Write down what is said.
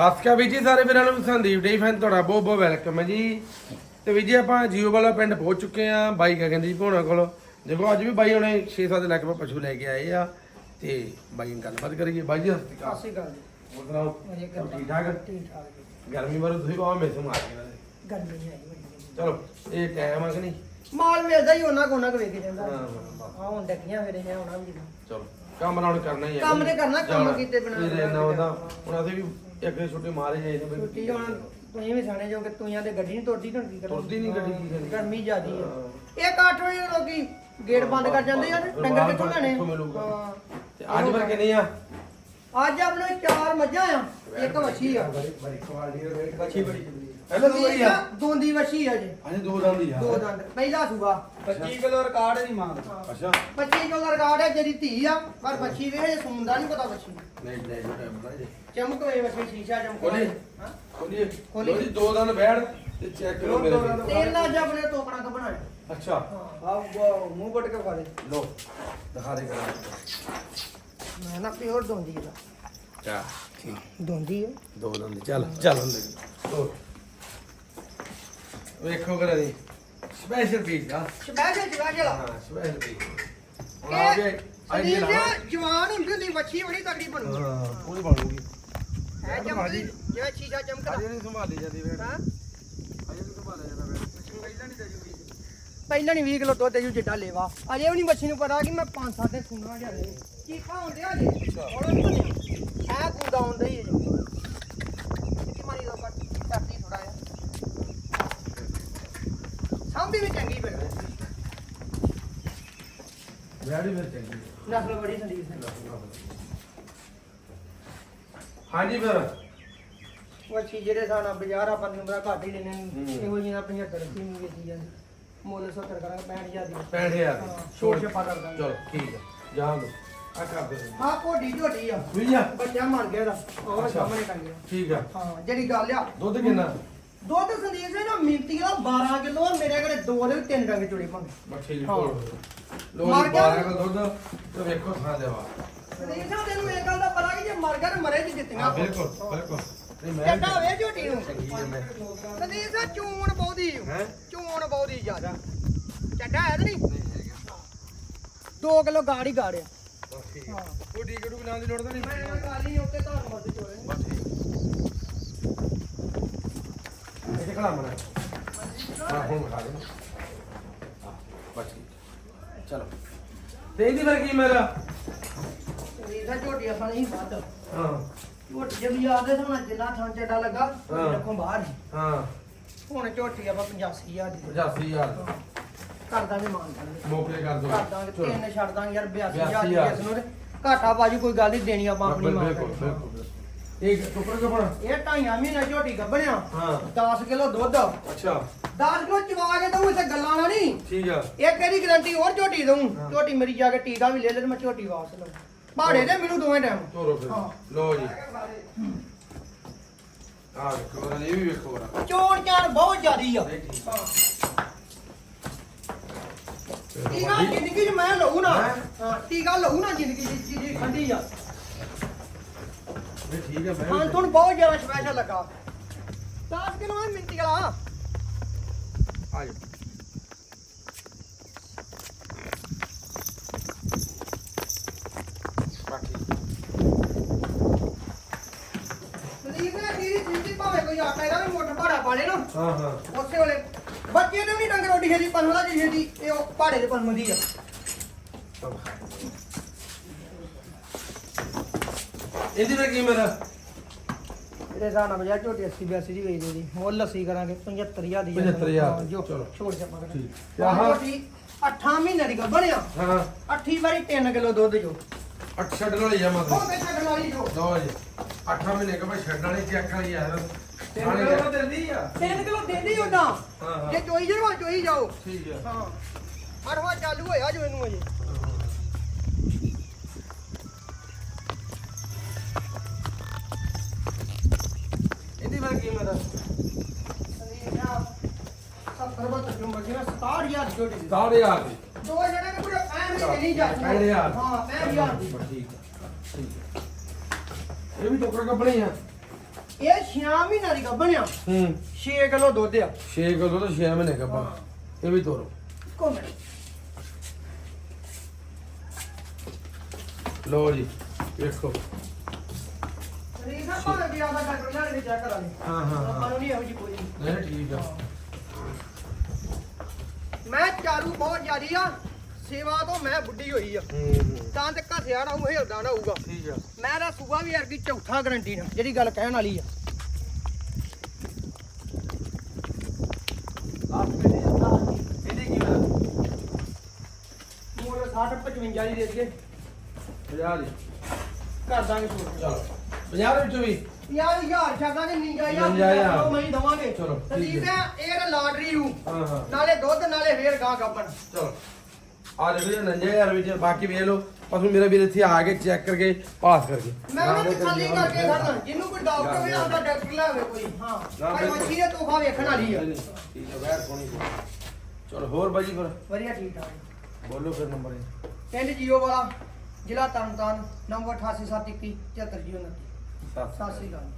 ਸਤਿ ਸ਼੍ਰੀ ਅਕਾਲ ਵੀਰ ਜੀ ਸਾਰੇ ਵੀਰਾਂ ਨੂੰ ਸੰਦੀਪ ਡੇ ਫੈਨ ਤੁਹਾਡਾ ਬਹੁਤ ਬਹੁਤ ਵੈਲਕਮ ਹੈ ਜੀ। ਤੇ ਵੀਰ ਜੀ ਆਪਾਂ ਜੀਓ ਵਾਲਾ ਪਿੰਡ ਪਹੁੰਚ ਚੁੱਕੇ ਆ ਬਾਈ ਗਗਨਦੀਪ ਹੋਣਾ ਕੋਲ। ਦੇਖੋ ਅੱਜ ਵੀ ਬਾਈ ਹੁਣੇ 6-7 ਲੱਖ ਰੁਪਏ ਪਸ਼ੂ ਲੈ ਕੇ ਆਏ ਆ। ਤੇ ਬਾਈ ਨਾਲ ਗੱਲਬਾਤ ਕਰੀਏ। ਬਾਈ ਜੀ ਸਤਿ ਸ਼੍ਰੀ ਅਕਾਲ। ਜੀ। ਹੋਰ ਸੁਣਾਓ? ਵਧੀਆ ਸਭ ਗੱਲ ਠੀਕ? ਠਾਕ ਠੀਕ ਠਾਕ ਜੀ ਗਰਮੀ ਬਾਰੇ ਤੁਸੀਂ ਕਹੋ। ਗਰਮੀ ਹੈ ਜੀ ਬੜੀ। ਚਲੋ ਇਹ ਟਾਈਮ ਆ ਕਿ ਨਹੀਂ? ਮਾਲ ਮਿਲਦਾ ਹੀ ਉਹਨਾਂ ਕੋ ਉਹਨਾਂ ਕੋ ਵੇਖ ਜਾਂਦਾ ਹਾਂ, ਆ ਹੁਣ ਡੱਕੀਆਂ ਫਿਰ ਹੈ ਉਹਨਾਂ ਵੀ ਚਲੋ ਕੰਮ ਨਾਲ ਕਰਨਾ ਹੀ ਹੈ ਕੰਮ ਤੇ ਕਰਨਾ, ਕੰਮ। ਕੀਤੇ ਬਿਨਾਂ ਇਹ ਕਰਨਾ ਉਹਦਾ ਹੁਣ ਅਸੀਂ ਵੀ ਇੱਕ ਛੁੱਟੀ ਮਾਰੇ ਜਾਈ ਨੇ ਛੁੱਟੀ ਹੁਣ ਤੁਸੀਂ ਵੀ ਸਾਣੇ ਜੋ ਕਿ ਤੁਈਆਂ ਤੇ ਗੱਡੀ ਨਹੀਂ ਤੁਰਦੀ ਤਾਂ ਕੀ ਕਰੋ ਤੁਰਦੀ ਨੀ ਗੱਡੀ, ਕੀ ਕਰੀਏ? ਗਰਮੀ ਜ਼ਿਆਦੀ ਹੈ। ਇੱਕ 8 ਵਜੇ ਲੋਕੀ ਗੇਟ ਬੰਦ ਕਰ ਜਾਂਦੇ ਡੰਗਰ ਕਿੱਥੋਂ ਲੈਣੇ? ਹਾਂ। ਤੇ ਅੱਜ ਆ? ਅੱਜ ਆਪਣੇ ਚਾਰ ਮੱਝਾਂ ਆ ਇੱਕ ਵੱਛੀ ਆ। ਬੜੀ ਬੜੀ ਕੁਆਲਿਟੀ ਦੇ ਵੱਛੀ ਬੜੀ ਚੰਗੀ ਪਹਿਲਾਂ ਦੋ ਵਾਰੀ ਆ। ਦੋਂਦੀ ਵੱਛੀ ਆ ਜੀ। ਅਜੇ ਦੋ ਦੰਦ ਆ। ਦੋ ਦੰਦ। ਪਹਿਲਾ ਸੂਆ। 25 ਕਿਲੋ ਰਿਕਾਰਡ ਨਹੀਂ ਮੰਗ ਅੱਛਾ। 25 ਕਿਲੋ ਦਾ ਰਿਕਾਰਡ ਹੈ ਜਿਹੜੀ ਧੀ ਆ ਪਰ ਵੱਛੀ ਵੇ ਹਜੇ ਸੂਣ ਦਾ ਨਹੀਂ ਪਤਾ ਵੱਛੀ ਨਹੀਂ ਨਹੀਂ ਜੋ ਟਾਈਮ ਬਣਾ ਜੇ। ਚਮਕ ਵੇ ਵੱਛੀ ਸ਼ੀਸ਼ਾ ਚਮਕ ਖੋਲੀ ਹਾਂ। ਖੋਲੀਏ। ਖੋਲੀ। ਖੋਲੀ ਦੋ ਦੰਦ ਬੈਠ ਤੇ ਚੈੱਕ ਕਰੋ ਮੇਰੇ। ਤੇਲ ਨਾਲ ਜਬਲੇ ਤੋਕਣਾ ਕਾ ਬਣਾਇਆ ਅੱਛਾ। ਹਾਂ। ਆ ਮੂੰਹ ਕੱਟ ਕੇ ਖਾ ਦੇ। ਲੋ ਦਿਖਾ ਦੇ ਕਰਾਂ। ਮੈਂ ਨਾ ਪਿਓਰ ਦੋਂਦੀ ਦਾ। ਚਾ ਠੀਕ। ਦੋਂਦੀ ਹੈ। ਦੋ ਦੰਦ ਚੱਲ ਚੱਲ। ਹੁੰਦੇ ਲੋ ਵੇਖੋ ਕਰਾਂ ਦੀ। ਸਪੈਸ਼ਲ ਪੀਸ ਆ। ਸਪੈਸ਼ਲ ਸਪੈਸ਼ਲ ਹਾਂ ਸਪੈਸ਼ਲ ਪੀਸ ਹੁਣ ਆ ਗਏ ਆਈ ਇਹ ਨਾ ਜਵਾਨ ਹੁੰਦੀ ਹੁੰਦੀ ਵੱਛੀ ਬੜੀ ਤਗੜੀ ਬਣੂ ਹਾਂ ਪੂਰੀ ਬਣੂਗੀ। ਹੈ ਚਮਕਦੀ ਜਿਵੇਂ ਸ਼ੀਸ਼ਾ ਚਮਕਦਾ ਅਜੇ ਨਹੀਂ ਸੰਭਾਲੀ ਜਾਂਦੀ ਵੇੜ ਹਾਂ। ਅਜੇ ਨਹੀਂ ਸੰਭਾਲਿਆ ਜਾਂਦਾ ਵੇੜ ਪਹਿਲਾਂ ਨਹੀਂ ਦੇਜੂਗੀ ਪਹਿਲਾਂ ਨਹੀਂ 20 ਕਿਲੋ ਦੁੱਧ ਦੇ ਜੂ ਜਿੱਡਾ ਲੇਵਾ। ਅਜੇ ਵੀ ਨਹੀਂ ਬੱਚੀ ਨੂੰ ਪਤਾ ਕਿ ਮੈਂ 5-7 ਦਿਨ ਸੁਣਨਾ ਜਾਂਦੇ ਚੀਖਾ ਹੁੰਦੇ ਆ ਜੀ? ਥੋੜਾ ਨਹੀਂ। ਬਣਿਆ ਐ ਕੂਦਾ ਹੁੰਦਾ ਹੀ ਹੈ ਜੀ। ਕਿ ਮਾਰੀ ਲੋਕਾਂ ਕਰਦੀ ਥੋੜਾ ਜਿਹਾ। ਸਾਂਭੀ ਵੀ ਚੰਗੀ ਫਿਰ। ਵੇੜ ਹੀ ਫਿਰ ਚੰਗੀ। ਨਸਲ ਬੜੀ ਸੰਦੀਪ ਸਿੰਘ ਹਾਂਜੀ ਫਿਰ। ਵੱਛੀ ਜਿਹੜੇ ਸਾਨਾ ਬਾਜ਼ਾਰ ਆਪਾਂ ਨੂੰ ਬੜਾ ਘੱਟ ਹੀ ਲੈਣੇ ਹੂੰ। ਇਹੋ ਜਿਹੀਆਂ 75 ਦੀ ਨਹੀਂ ਵੇਚੀ ਜਾਂਦੀ। ਮੁੱਲ 70 ਕਰਾਂਗੇ 65000 ਦੀ। 65000 ਹਾਂ, ਛੋੜ ਛੋੜ ਛਪਾ ਕਰ ਦਾਂਗੇ। ਚਲੋ ਠੀਕ ਹੈ। ਜਾਣ ਦੋ ਆ ਕਰ ਦੇ। ਹਾਂ ਕੋਡੀ ਝੋਟੀ ਆ। ਵੀ ਆ। ਬੱਚਾ ਮਰ ਗਿਆ ਦਾ ਉਹ ਅੱਛਾ। ਸਾਹਮਣੇ ਕਰ ਗਿਆ। ਠੀਕ ਆ। ਹਾਂ ਜਿਹੜੀ ਗੱਲ ਆ। ਦੁੱਧ ਕਿੰਨਾ? ਦੁੱਧ ਸੰਦੀਪ ਸਿੰਘ ਨਾ ਮਿੰਤੀ ਦਾ 12 ਕਿਲੋ ਆ। ਮੇਰੇ ਘਰੇ ਦੋ ਦੇ ਤਿੰਨ ਡੰਗ ਚੁੜੇ ਭਾਵੇਂ ਬੱਠੀ ਦੀ ਹਾਂ। ਕੋਲ ਲੋ ਮਰ ਜੀ ਗਿਆ। 12 ਕਿਲੋ ਦੁੱਧ ਤੇ ਵੇਖੋ ਥਾਂ ਦੇਵਾ ਸੰਦੀਪ ਸਿੰਘ ਤੈਨੂੰ ਇਹ ਗੱਲ ਦਾ ਪਤਾ ਕਿ ਜੇ ਮਰ ਗਿਆ ਤੇ ਮਰੇ ਜੀ ਦਿੱਤੀਆਂ ਹਾਂ ਬਿਲਕੁਲ ਬਿਲਕੁਲ। ਨਹੀਂ ਮੈਂ ਚੱਡਾ ਵੇ ਝੋਟੀ ਨੂੰ। ਚੰਗੀ ਹੈ ਮੈਂ ਸੰਦੀਪ ਸਿੰਘ ਚੂਣ ਬਹੁਦੀ ਹੈ? ਚੂਣ ਬਹੁਦੀ ਜ਼ਿਆਦਾ। ਚੱਡਾ ਹੈ ਤੇ ਨਹੀਂ? ਨਹੀਂ ਹੈਗਾ। 2 ਕਿਲੋ ਗਾੜੀ ਗਾੜਿਆ। ਠੀਕ ਹਾਂ ਹੈ ਕੋਈ ਡੀ ਕਟੂ ਨਾਲ ਦੀ ਲੋੜ ਤਾਂ ਨਹੀਂ ਮੈਂ ਕਾਲੀ ਉੱਤੇ ਧਾਰ ਮਰਦ ਚੋਲੇ ਬਸ ਠੀਕ ਇਹ ਖੜਾ ਮਣਾ ਹਾਂ ਹੁਣ ਖਾ ਹਾਂ ਬਸ ਠੀਕ ਚਲੋ ਤੇ ਇਹਦੀ ਫਿਰ ਕੀ ਮੇਰਾ ਸੰਦੀਪ ਸਿੰਘ ਝੋਟੀ ਆਪਾਂ ਨਹੀਂ ਵੱਧ ਹਾਂ ਝੋਟੀ ਜੇ ਵੀ ਆਦੇ ਹੁਣ ਜਿੰਨਾ ਥਾਂ ਚੱਡਾ ਲੱਗਾ। ਰੱਖੋ ਬਾਹਰ ਹਾਂ ਹੁਣ ਝੋਟੀ ਆਪਾਂ 85000 ਦੀ 85000 ਕਰ ਦਾਂਗੇ ਮਾਨ ਦਾਂਗੇ ਮੋਕਲੇ ਕਰ ਦੋ। ਕਰ ਦਾਂਗੇ ਚਲੋ। ਤਿੰਨ ਛੱਡ ਦਾਂਗੇ ਯਾਰ 82000 82,000 ਦੀ ਕਿਸ ਨੂੰ ਘਾਟਾ ਬਾਜੀ ਕੋਈ ਗੱਲ ਨਹੀਂ ਦੇਣੀ ਆਪਾਂ ਆਪਣੀ ਮਾਂ ਬਿਲਕੁਲ ਬਿਲਕੁਲ ਇਹ ਟੁਕੜਾ ਕਪੜਾ? ਇਹ ਢਾਈਆਂ ਮਹੀਨੇ ਝੋਟੀ ਗੱਭਣਿਆ। ਹਾਂ। 10 ਕਿਲੋ ਦੁੱਧ। ਅੱਛਾ। 10 ਕਿਲੋ ਚਵਾ ਕੇ ਦਊਂ ਇੱਥੇ ਗੱਲਾਂ ਨਾ ਨਹੀਂ। ਠੀਕ ਆ। ਇੱਕ ਇਹਦੀ ਗਰੰਟੀ ਹੋਰ ਝੋਟੀ ਦਊਂ। ਝੋਟੀ ਮੇਰੀ ਜਾ ਕੇ ਟੀਕਾ ਵੀ ਲੈ ਲੈ ਮੈਂ ਝੋਟੀ ਵਾਪਸ ਲਵਾਂ ਭਾੜੇ ਦੇ ਮੈਨੂੰ ਦੋਵੇਂ ਟਾਈਮ ਤੋਰੋ ਫਿਰ। ਲੋ ਜੀ। ਆ ਵੇਖੋ ਇਹ ਵੀ ਵੇਖੋ। ਚੋਣ ਚਾਣ ਬਹੁਤ ਜ਼ਿਆਦੀ ਆ। ਹਾਂ। ਟੀਕਾ ਜ਼ਿੰਦਗੀ 'ਚ ਮੈਂ ਲਊ ਨਾ। ਹੈਂ? ਟੀਕਾ ਲਊ ਨਾ ਜ਼ਿੰਦਗੀ 'ਚ ਜਿਹੜੀ ਖੰਡੀ ਆ। ਨਹੀਂ ਠੀਕ ਆ ਮੈਂ ਹਾਂ ਵੀ- ਤੁਹਾਨੂੰ ਬਹੁਤ ਜ਼ਿਆਦਾ ਸਪੈਸ਼ਲ ਲੱਗਾ। 10 ਕਿਲੋ ਹੈ ਮਿੰਟੀ ਵਾਲਾ। ਆ ਜਾ ਸੰਦੀਪ ਨੇ ਕੀ ਸਿੰਧੀ ਭਾਵੇਂ ਕੋਈ ਆਟਾ ਇਹਦਾ ਵੀ ਮੋਟਾ ਭਾੜਾ ਪਾ ਲੇ ਨਾ। ਹਾਂ ਹਾਂ। ਉਸੇ ਵੇਲੇ ਜੀ ਇਹ ਉਹ ਭਾੜੇ ਦੇ ਪਨਮਦੀ ਆ। ਇਹਦੀ ਫਿਰ ਕੀ ਮੇਰਾ ਇਹਦੇ ਹਿਸਾਬ ਨਾਲ ਬਜਾ ਝੋਟੀ 80 82 ਦੀ ਵੇਚਦੇ ਜੀ ਹੋਰ ਲੱਸੀ ਕਰਾਂਗੇ 75000 ਦੀ 75,000 ਹਾਂ, ਜੋ ਚਲੋ। ਛੋੜ ਛਾਪਾ ਕਰਾਂਗੇ। ਠੀਕ। ਤੇ ਆਹ। ਝੋਟੀ 8 ਮਹੀਨੇ ਦੀ ਗੱਭਣ ਆ। ਹਾਂ। 8 ਵਾਰੀ 3 ਕਿਲੋ ਦੁੱਧ ਜੋ ਅੱਠ ਛੱਡਣ ਵਾਲੀ ਆ ਉਹ ਮਤਲਬ ਤੇ ਛੱਡ ਵਾਲੀ ਜੋ ਦੋ ਜੀ ਅੱਠਾਂ ਮਹੀਨੇ ਕਾ ਮੈਂ ਛੱਡਣ ਵਾਲੀ ਚੈੱਕ ਵਾਲੀ ਆ। ਤਿੰਨ ਕਿਲੋ ਦਿੰਦੀ ਆ? 3 ਕਿਲੋ ਦੇਦੀ ਉਹਨਾਂ ਹਾਂ ਹਾਂ। ਜੇ ਚੋਈ ਜਰਵਾ ਚੋਈ ਜਾਓ। ਠੀਕ ਆ। ਹਾਂ। ਅਰਵਾ ਚਾਲੂ ਹੋਇਆ ਜੋ ਇਹਨੂੰ ਅਜੇ। ਇਹਦੀ ਫਿਰ ਕੀ ਮੇਰਾ ਸੰਦੀਪ ਆ 70 ਬਤ ਜੋ ਮਰਜ਼ੀ ਨਾ? 67000 ਦੀ ਝੋਟੀ ਦੀ ਆ ਦੀ ਦੋ। ਪੂਰੇ 65 ਦੀ ਨਹੀਂ ਜਾਂਦੀ ਪੈਂਹਠ ਹਜ਼ਾਰ। ਹਾਂ 65000 ਦੀ ਠੀਕ ਆ ਠੀਕ ਆ। ਇਹ ਵੀ ਟੋਕਰਾ ਕੱਪੜੇ ਆ ਇਹ 6 ਮਹੀਨਾ ਦੀ ਗੱਭਣ ਆ। ਹੂੰ। 6 ਕਿਲੋ ਦੁੱਧ ਆ। 6 ਕਿਲੋ ਤੋਂ 6 ਮਹੀਨੇ ਕੱਪਾ ਇਹ ਵੀ ਤੋਰੋ। ਇੱਕੋ ਮਿੰਟ। ਲਓ ਜੀ ਵੇਖੋ। ਰੀਸਾ ਭਾਵੇਂ ਵੀ ਆਦਾ ਡਾਕਟਰ ਨਾਲ ਵੀ ਚੈੱਕ ਕਰਾ ਲਈ। ਹਾਂ ਹਾਂ ਆਪਾਂ ਹਾਂ ਨੂੰ ਨਹੀਂ ਇਹੋ ਜਿਹੀ ਕੋਈ। ਨਹੀਂ ਠੀਕ ਆ। ਮੈਂ ਚਾਰੂ ਬਹੁਤ ਜ਼ਿਆਦੀ ਆ। ਸੇਵਾ ਤੋਂ ਮੈਂ ਬੁੱਢੀ ਹੋਈ ਆ। ਤਾਂ ਤੇ ਘਸਿਆ ਨਾ ਉਹ ਹਿਲਦਾ ਨਾ ਹੋਊਗਾ। ਠੀਕ ਆ। ਮੈਂ ਤਾਂ ਸੂਆ ਵੀ ਅਰਗੀ ਚੌਥਾ ਗਰੰਟੀ ਨਾਲ ਜਿਹੜੀ ਗੱਲ ਕਹਿਣ ਵਾਲੀ ਆ। ਮੋੜ 60 55 ਦੀ ਦੇ ਦਈਏ 50 ਦੀ। ਕਰ ਦਾਂਗੇ ਚਲੋ। 50 ਵਿੱਚੋਂ ਵੀ? ਯਾਰ ਯਾਰ ਛੱਡਾਂਗੇ ਨਿੰਜਾ ਯਾਰ ਨਿੰਜਾ ਯਾਰ। ਮੈਂ ਦਵਾਂਗੇ। ਚਲੋ, ਠੀਕ ਹੈ। ਇਹ ਲਾਟਰੀ ਹੂ ਹਾਂ ਹਾਂ। ਨਾਲੇ ਦੁੱਧ ਨਾਲੇ ਫੇਰ ਗਾਂ ਗੱਬਣ। ਚਲੋ। ਆ ਦੇਖੋ ਜੀ ਨੰਜੇ ਹਜ਼ਾਰ ਵਿੱਚ ਬਾਕੀ ਵੇਖ ਲਓ। ਪਸ਼ੂ ਮੇਰਾ ਵੀਰ ਇੱਥੇ ਆ ਕੇ ਚੈੱਕ ਕਰਕੇ ਪਾਸ ਕਰਕੇ ਮੈਂ ਉਹਨੇ ਤਸੱਲੀ ਕਰਕੇ ਖੜਨਾ ਜਿਹਨੂੰ ਕੋਈ ਡਾਕਟਰ ਵੀ ਆਉਂਦਾ ਡਾਕਟਰ ਲਾਵੇ ਕੋਈ। ਹਾਂ ਪਰ। ਮੱਛੀ ਦੇ ਤੋਹਫਾ ਵੇਖਣ ਵਾਲੀ ਆ। ਠੀਕ ਹੈ ਵੈਰ ਕੋਣੀ ਚਲੋ ਹੋਰ ਬਾਜੀ ਫਿਰ? ਵਧੀਆ ਠੀਕ ਠਾਕ। ਬੋਲੋ ਫਿਰ ਨੰਬਰ ਇਹ ਪਿੰਡ ਜੀਓ ਵਾਲਾ ਜ਼ਿਲ੍ਹਾ ਤਰਨਤਾਰਨ ਨੰਬਰ 8871 7409 ਸਤਿ ਸਤਿ ਸ੍ਰੀ ਅਕਾਲ।